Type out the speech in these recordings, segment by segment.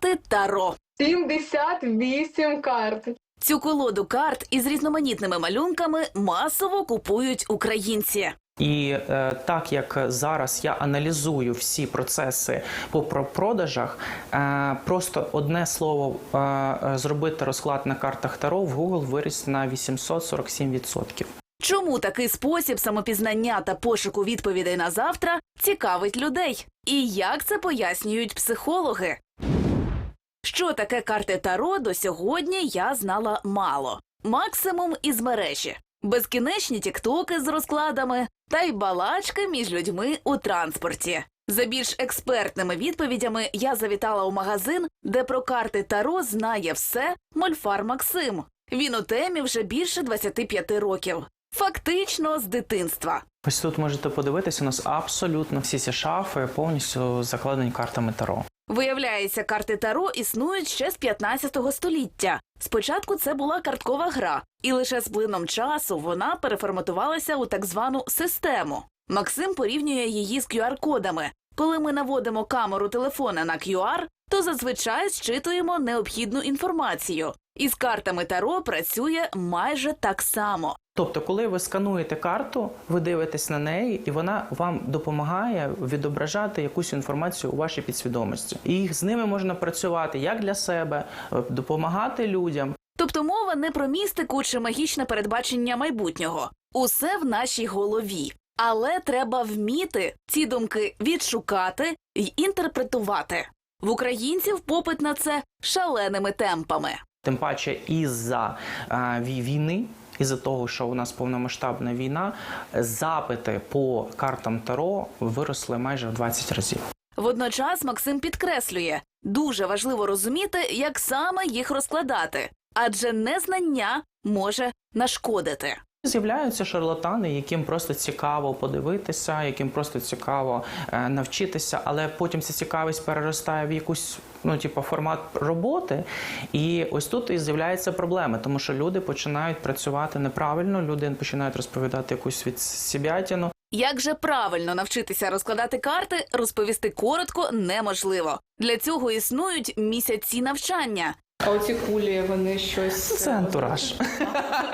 Карти Таро. 78 карт. Цю колоду карт із різноманітними малюнками масово купують українці. І е, так як зараз я аналізую всі процеси по про- продажах, е, просто одне слово е, зробити розклад на картах Таро в Google виріс на 847%. Чому такий спосіб самопізнання та пошуку відповідей на завтра цікавить людей? І як це пояснюють психологи? Що таке карти Таро до сьогодні я знала мало. Максимум із мережі, безкінечні тіктоки з розкладами та й балачки між людьми у транспорті. За більш експертними відповідями я завітала у магазин, де про карти Таро знає все Мольфар Максим. Він у темі вже більше 25 років. Фактично з дитинства. Ось тут можете подивитися, у нас абсолютно всі ці шафи повністю закладені картами Таро. Виявляється, карти Таро існують ще з 15 століття. Спочатку це була карткова гра, і лише з плином часу вона переформатувалася у так звану систему. Максим порівнює її з QR-кодами. Коли ми наводимо камеру телефона на QR, то зазвичай зчитуємо необхідну інформацію. Із картами Таро працює майже так само. Тобто, коли ви скануєте карту, ви дивитесь на неї, і вона вам допомагає відображати якусь інформацію у вашій підсвідомості. І з ними можна працювати як для себе, е, допомагати людям. Тобто мова не про містику чи магічне передбачення майбутнього. Усе в нашій голові. Але треба вміти ці думки відшукати й інтерпретувати. В українців попит на це шаленими темпами. Тим паче із-за е, вій- війни, із-за того, що у нас повномасштабна війна, запити по картам Таро виросли майже в 20 разів. Водночас Максим підкреслює, дуже важливо розуміти, як саме їх розкладати, адже незнання може нашкодити. З'являються шарлатани, яким просто цікаво подивитися, яким просто цікаво е, навчитися, але потім ця цікавість переростає в якусь ну, типу, формат роботи. І ось тут і з'являються проблеми, тому що люди починають працювати неправильно, люди починають розповідати якусь від сібятину. Як же правильно навчитися розкладати карти, розповісти коротко неможливо. Для цього існують місяці навчання. А оці кулі, вони щось. Це антураж.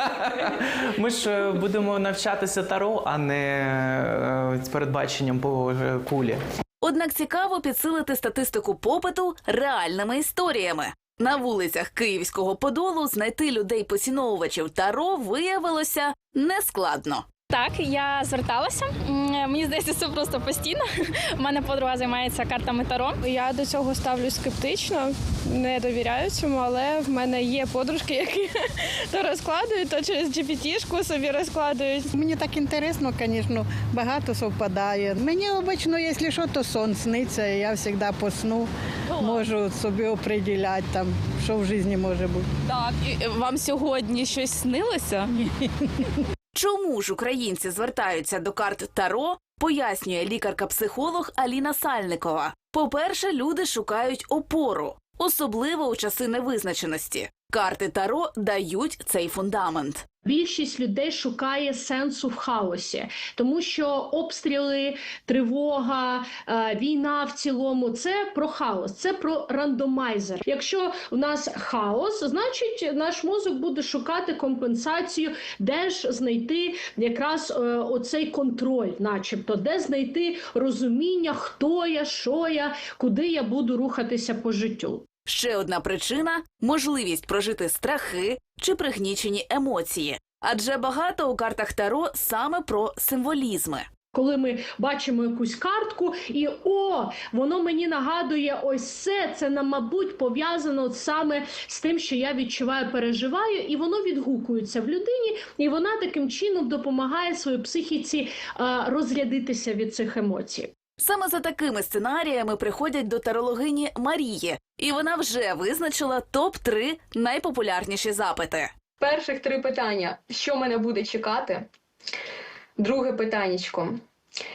Ми ж е, будемо навчатися таро, а не е, з передбаченням по е, кулі. Однак цікаво підсилити статистику попиту реальними історіями. На вулицях Київського Подолу знайти людей-поціновувачів Таро виявилося нескладно. Так, я зверталася. Мені здається, це просто постійно. У мене подруга займається картами Таро. Я до цього ставлю скептично, не довіряю цьому, але в мене є подружки, які то розкладують, то через GPT-шку собі розкладують. Мені так інтересно, звісно, багато совпадає. Мені обично, якщо що, то сон сниться, і я завжди по сну можу собі оприділяти, там, що в житті може бути. Так, і вам сьогодні щось снилося? Чому ж українці звертаються до карт Таро, пояснює лікарка-психолог Аліна Сальникова. По-перше, люди шукають опору, особливо у часи невизначеності. Карти Таро дають цей фундамент. Більшість людей шукає сенсу в хаосі, тому що обстріли, тривога, е, війна в цілому це про хаос, це про рандомайзер. Якщо в нас хаос, значить наш мозок буде шукати компенсацію, де ж знайти якраз е, оцей контроль, начебто, де знайти розуміння, хто я, що я, куди я буду рухатися по життю. Ще одна причина можливість прожити страхи чи пригнічені емоції. Адже багато у картах Таро саме про символізми. Коли ми бачимо якусь картку, і о, воно мені нагадує ось це. Це нам, мабуть, пов'язано саме з тим, що я відчуваю, переживаю, і воно відгукується в людині, і вона таким чином допомагає своїй психіці е, розрядитися від цих емоцій. Саме за такими сценаріями приходять до тарологині Марії, і вона вже визначила топ 3 найпопулярніші запити. Перших три питання: що мене буде чекати? Друге питаннячко: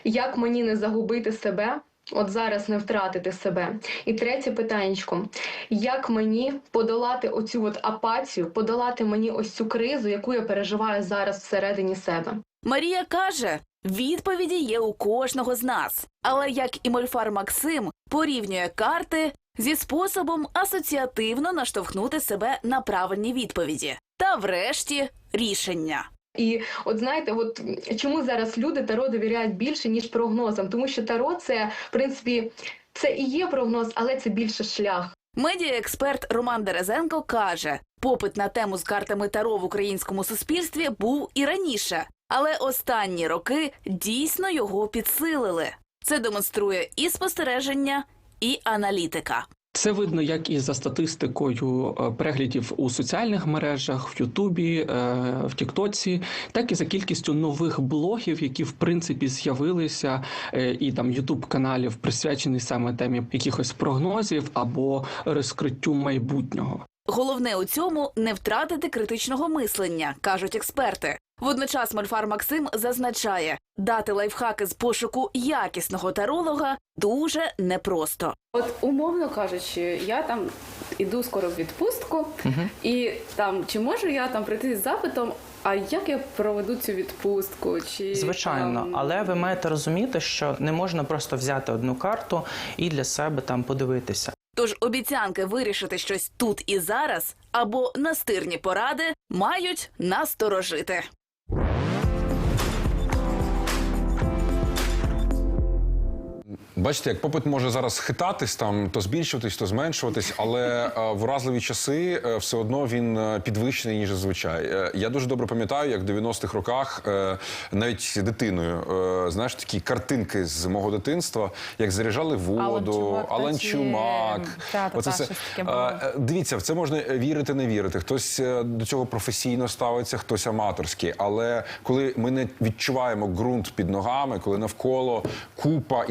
як мені не загубити себе? От зараз не втратити себе. І третє питаннячко: як мені подолати оцю от апатію, подолати мені ось цю кризу, яку я переживаю зараз всередині себе? Марія каже: відповіді є у кожного з нас. Але як і Мольфар Максим порівнює карти зі способом асоціативно наштовхнути себе на правильні відповіді. Та врешті рішення. І от знаєте, от чому зараз люди таро довіряють більше ніж прогнозам? Тому що таро це в принципі це і є прогноз, але це більше шлях. Медіаексперт Роман Дерезенко каже: попит на тему з картами Таро в українському суспільстві був і раніше, але останні роки дійсно його підсилили. Це демонструє і спостереження, і аналітика. Це видно як і за статистикою е, переглядів у соціальних мережах, в Ютубі, е, в Тіктоці, так і за кількістю нових блогів, які в принципі з'явилися, е, і там Ютуб каналів присвячений саме темі якихось прогнозів або розкриттю майбутнього. Головне у цьому не втратити критичного мислення, кажуть експерти. Водночас Мольфар Максим зазначає, дати лайфхаки з пошуку якісного таролога дуже непросто. От умовно кажучи, я там іду скоро в відпустку, і там чи можу я там прийти з запитом, а як я проведу цю відпустку? Чи Звичайно, там, але ви маєте розуміти, що не можна просто взяти одну карту і для себе там подивитися. Тож обіцянки вирішити щось тут і зараз або настирні поради мають насторожити. Бачите, як попит може зараз хитатись, там то збільшуватись, то зменшуватись, але е, в уразливі часи е, все одно він е, підвищений ніж зазвичай. Е, я дуже добре пам'ятаю, як в 90-х роках, е, навіть дитиною, е, знаєш, такі картинки з мого дитинства, як заряджали воду, Чумак, Алан Чумак. Та, та, Оце та, все. щось таке було. Е, е, Дивіться, в це можна вірити, не вірити. Хтось е, до цього професійно ставиться, хтось аматорський. Але коли ми не відчуваємо ґрунт під ногами, коли навколо купа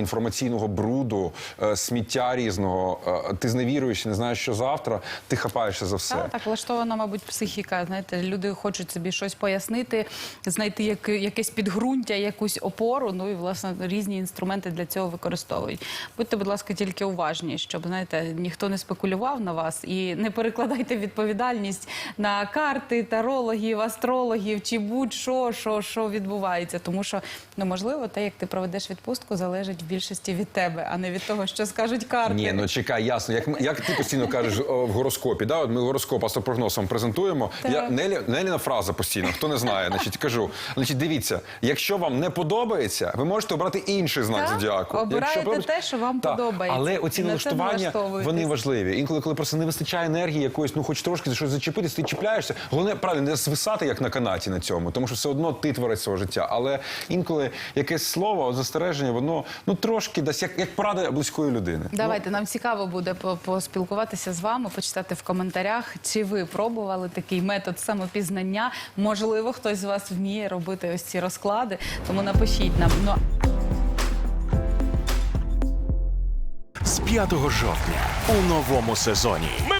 інформаційного бруду, е, сміття різного, е, ти зневіруєш, не знаєш, що завтра, ти хапаєшся за все. Так, так влаштована, мабуть, психіка. Знаєте, люди хочуть собі щось пояснити, знайти як, якесь підґрунтя, якусь опору. Ну і власне різні інструменти для цього використовують. Будьте, будь ласка, тільки уважні, щоб знаєте, ніхто не спекулював на вас і не перекладайте відповідальність на карти, тарологів, астрологів чи будь-що, що, що відбувається. Тому що ну можливо, те, як ти проведеш відпустку, залежить в більшості від тебе, а не від того, що скажуть карти. Ні, ну чекай, ясно. Як, як ти постійно кажеш о, в гороскопі, да? От ми гороскоп астропрогноз вам презентуємо. Я, Нелі, Неліна фраза постійно, хто не знає, значить кажу. Значить, дивіться, якщо вам не подобається, ви можете обрати інший знак Так, зодіаку. обирайте Якщо те, що вам Так, подобається. Але оці налаштування вони важливі. Інколи, коли просто не вистачає енергії якоїсь, ну хоч трошки за щось зачепитись, ти чіпляєшся. Головне, правильно, не свисати як на канаті на цьому, тому що все одно ти творець свого життя. Але інколи якесь слово, застереження, воно ну трошки дасть як, як порада близької людини. Давайте нам цікаво буде поспілкуватися з вами, почитати в коментарях, чи ви пробували такий метод самопізнання. Можливо, хтось з вас вміє робити ось ці розклади. Тому напишіть нам. Ну з 5 жовтня у новому сезоні. Ми